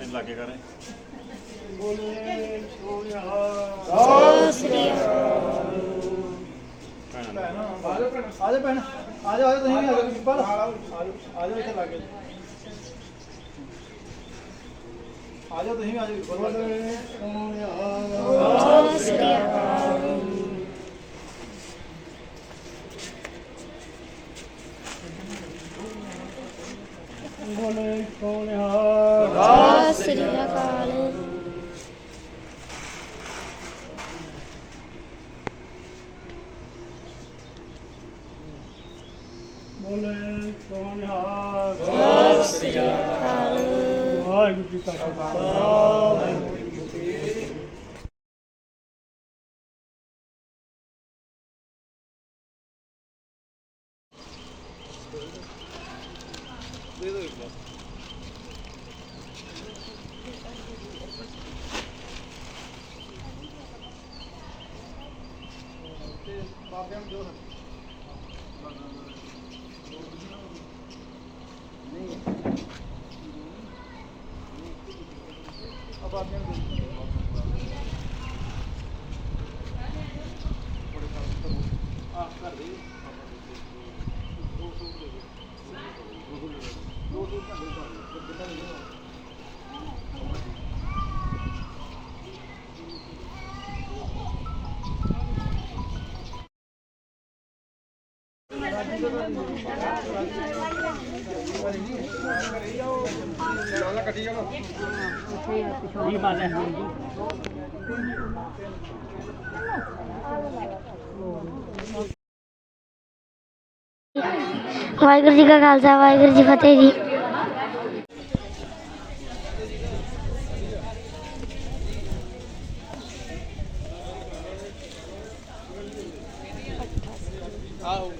ਇਹ ਲਾਗੇ ਕਰੇ। ਬੋਲੇ ਸੋਹਣਾ ਸ੍ਰੀ ਆਜੋ ਭੈਣ ਆਜੋ ਆਜੋ ਤੁਸੀਂ ਵੀ ਆਜੋ ਪਿੱਪਲ ਆਜੋ ਇੱਥੇ ਲਾਗੇ। ਆਜੋ ਤੁਸੀਂ ਵੀ ਆਜੋ। ਬੋਲੋ। ਸੋਹਣਾ ਸ੍ਰੀ ਅਕਾਲ। ਬੋਲੇ ਸੋਨਿਆ ਸਤਿ ਸ੍ਰੀ ਅਕਾਲ। ਬੋਲੇ ਸੋਨਿਆ ਸਤਿ ਸ੍ਰੀ ਅਕਾਲ। ਵਾਹਿਗੁਰੂ ਜੀ ਕਾ Khalsa Waheguru sayılır biraz. Bazen doğru. Bazen doğru. Waheguru ji ਕਾ ਖਾਲਸਾ ਵਾਹਿਗੁਰੂ ਜੀ ਫਤਿਹ ਜੀ। ਆਓ